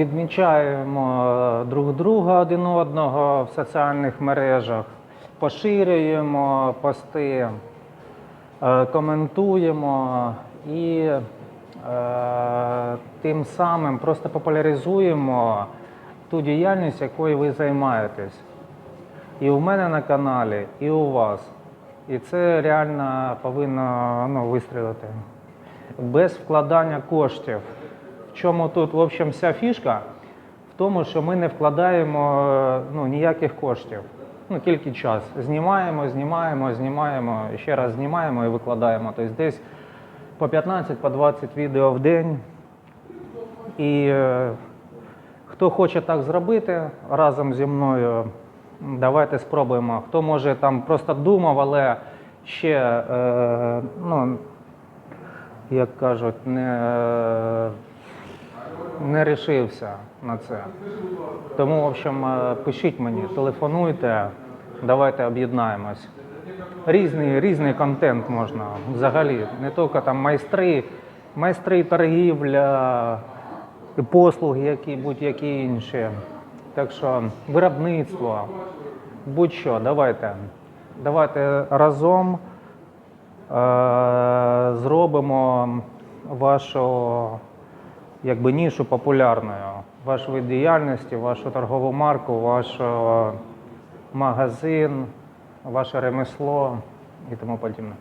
Відмічаємо друг друга один одного в соціальних мережах, поширюємо пости, е, коментуємо і е, тим самим просто популяризуємо ту діяльність, якою ви займаєтесь. І у мене на каналі, і у вас. І це реально повинно ну, вистрілити. Без вкладання коштів. Чому тут, в общем, вся фішка? В тому, що ми не вкладаємо е, ну, ніяких коштів. Ну, тільки час. Знімаємо, знімаємо, знімаємо, ще раз знімаємо і викладаємо. Тобто десь по 15, по 20 відео в день. І е, хто хоче так зробити разом зі мною, давайте спробуємо. Хто може там просто думав, але ще, е, ну, як кажуть, не, е, не рішився на це. Тому, в общем, е, пишіть мені, телефонуйте, давайте об'єднаємось. Різний, різний контент можна взагалі, не тільки там майстри, майстри торгівля, послуги, які будь-які інші. Так що виробництво, будь-що, давайте. Давайте разом е, зробимо вашу якби, нішу популярною. Ваш вид діяльності, вашу торгову марку, ваш е, магазин, ваше ремесло і тому подібне.